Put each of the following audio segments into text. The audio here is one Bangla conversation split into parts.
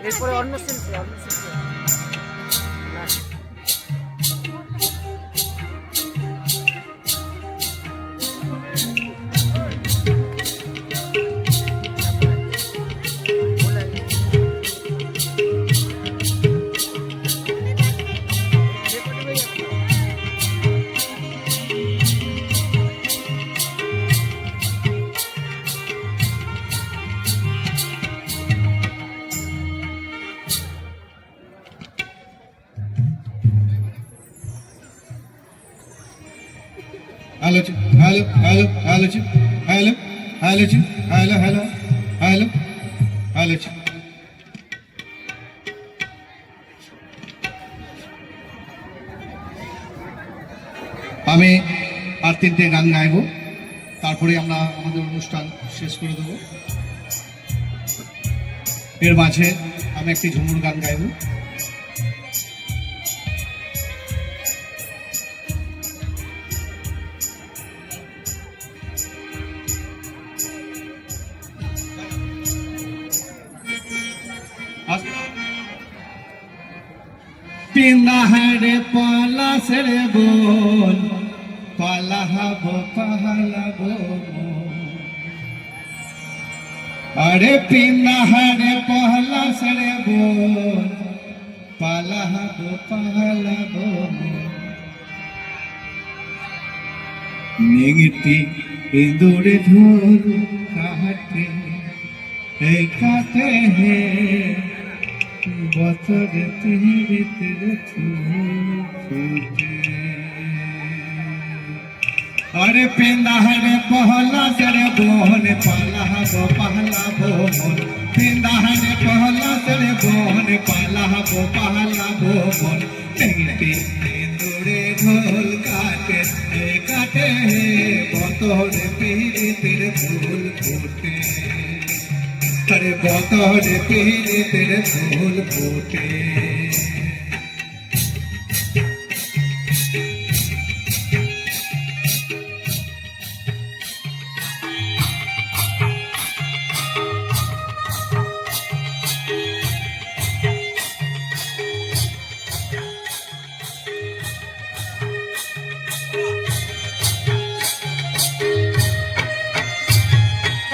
এরপরে অন্য শিল্পী অন্য শিল্পী hello, hello, hello, hello, hello, hello, hello, hello, আমি আর তিনটে গান গাইব তারপরে আমরা আমাদের অনুষ্ঠান শেষ করে দেব। এর মাঝে আমি একটি ঝুমুর গান গাইব। পিন্দাহারে পলাশ রে বোন পালাহাব পাহালাব আরে পিন্দাহারে পলাশ রে বোন পালাহাব পাহালাব নেগেটি ইঁদুরে ধর কাটে এই কাটে হে বছরে তিরিতে আরে পেন্দা হরে পহলা সরে বোহন, পালা হব, পাহলা বোহন পেন্দা হরে পহলা সরে বোহন, পালা হব, পাহলা বোহন টেঙ্গে দূরে ঢোল কাটে কাটে বতরে পিড়িতে ফুল ফুটে। जाता है पीने तेरे धूल पोते।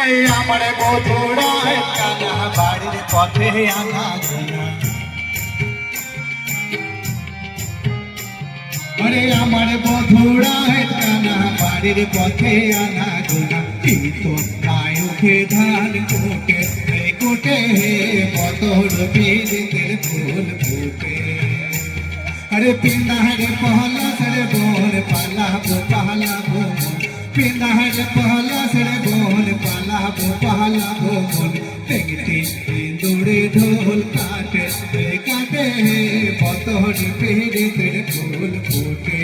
এই আমার বধুরায় কানা বাড়ির পথে আনা গোনা আরে আমার বধুরায় কানা বাড়ির পথে আনা গোনা এই তো নায়কে ধান কোটে এই কোটে বতর বীরের ফুল ফুটে अरे पिंदा हरे पहला सरे बोल पाला बो पहला बो পিনাহল পালাসড় ঢোল পালাবো পালাবো মন পেগটি দৌড়ে ঢোল কাটে কাটে পতহরি পেড়ে পেড়ে ফুল ফুটে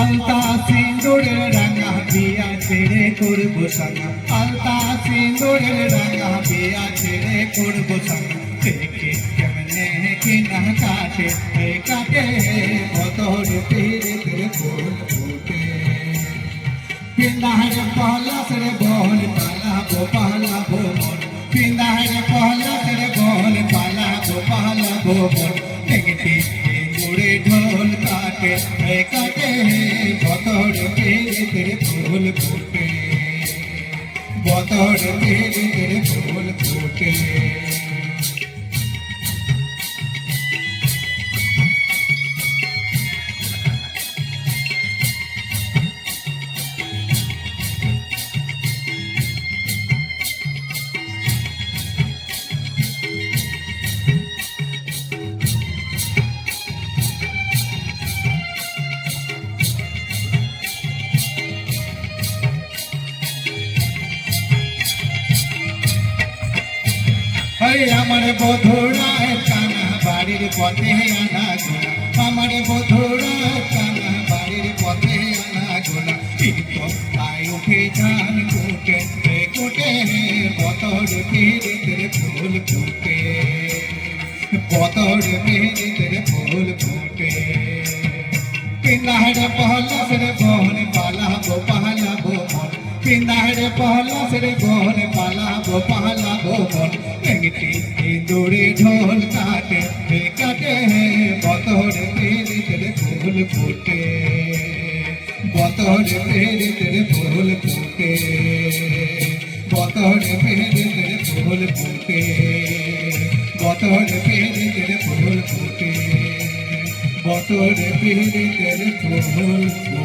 আলতা সিন্দুরের রাঙা বিয়া ছেড়ে করব সাঙ্গা আলতা সিন্দুরের রাঙা বিয়া ছেড়ে করব সাঙ্গা দেখে কেমনে কি না কাটে কাটে কত রূপের ফুল ফুটে। পিন্দাহরে পহলা সরে বহন পালা গো পালা গো মন পিন্দাহরে পহলা সরে বহন পালা গো পালা গো মন মুড়ে ঢোল কাটে কাটে বতর পেরে ফুল ফুটে। বতর পেরে ফুল ফুটে। আমার বধুরা কানা, বাড়ির পথে আনা গোনা। আমার বধুরা কানা, বাড়ির পথে আনা গোনা। কিন্তু তাই উঠে যান কোটে কোটে বতর ফিরে ফুল ফুটে। বতর ফিরে ফুল ফুটে। পিনাড়ে পহলাস রে বহন পালাবো পালাবো মন পিনাড়ে পহলাস রে বহন পালাবো পালাবো মন একটি দৌড়ে ঢোল কাটে কাটে, বতর পেরিতে ফুল ফুটে। বতর পেরিতে ফুল ফুটে, বতর পেরিতে ফুল ফুটে। বতর পেরিতে ফুল ফুটে, বতর পিড়িতের ফুল ফুটে।